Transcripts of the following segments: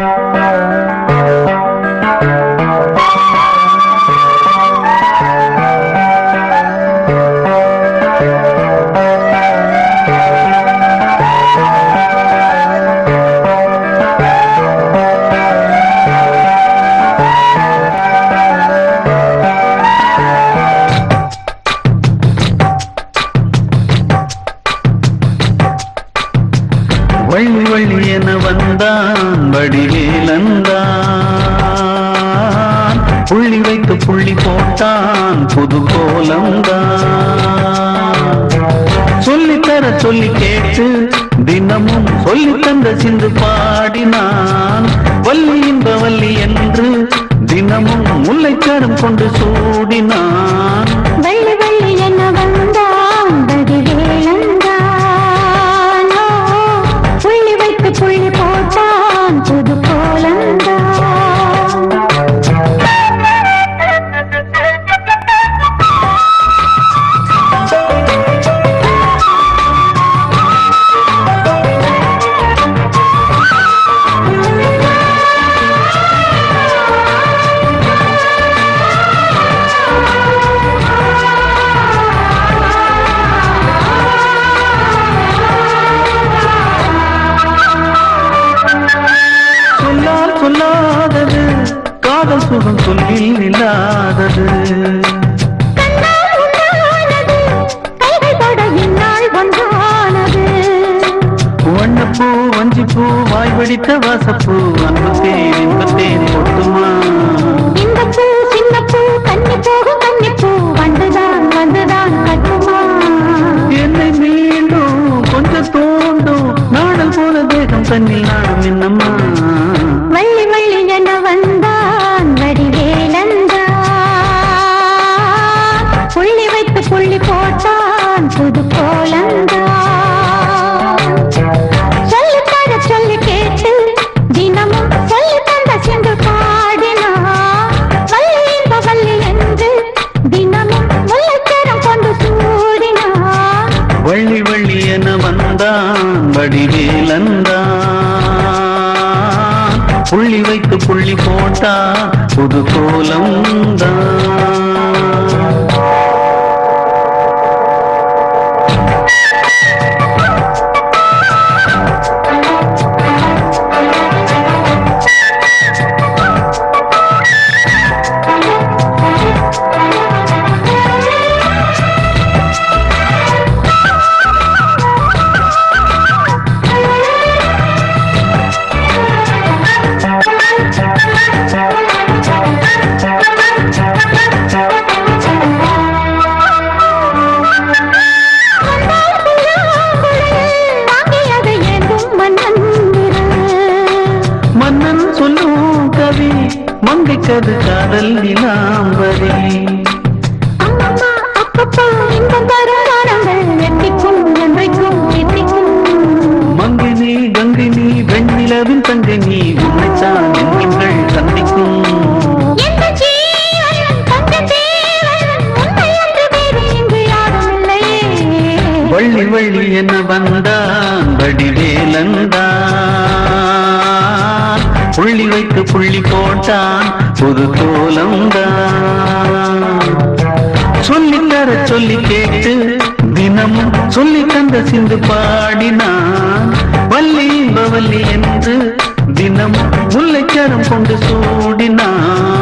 Música Valli Valli என வந்தான் வடிவேலந்தான் புள்ளி வைத்து புள்ளி போட்டான் புது கோலந்தான் சொல்லித்தர சொல்லி கேட்டு தினமும் சொல்லி தந்த சிந்து பாடினான். வள்ளி இன்ப வள்ளி என்று தினமும் முல்லைக்காரம் கொண்டு சூடினான். காதல் சுகம் சொல்லில் இல்லாதது வண்ணப்பூ வஞ்சிப்பூ வாய் வடித்த வாசப்பூ அன்பத்தேன் இன்பத்தேன் ஒட்டுமா? இந்த வந்துதான் வந்துதான் கட்டுமா என்னை மீண்டும் கொஞ்சம் தோண்டும் நாடல் போல தேகம் தன்னில் நாடும் புள்ளி வைத்து புள்ளி போட்டா புது கோலம் தான் எட்டிக்கும் என்றைக்கும் எட்டிக்கும் மங்கினி கங்கினி வெண்ணிலவின் தங்கினி உன்னைத்தான் எண்கள் சந்திக்கும் வள்ளி வள்ளி என வந்தான் வடிவேலந்தான் புள்ளி வைத்து புள்ளி போட்டான். புது கோலம்தான் சொல்லித்தர சொல்லி கேட்டு தினமும் சொல்லி தந்த சிந்து பாடினான். வள்ளி பவல்லி என்று தினமும் முல்லைச்சரம் கொண்டு சூடினான்.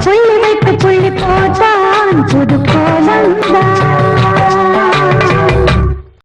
புள்ளி வைத்து புள்ளி போட்டான் புது கோலந்தான்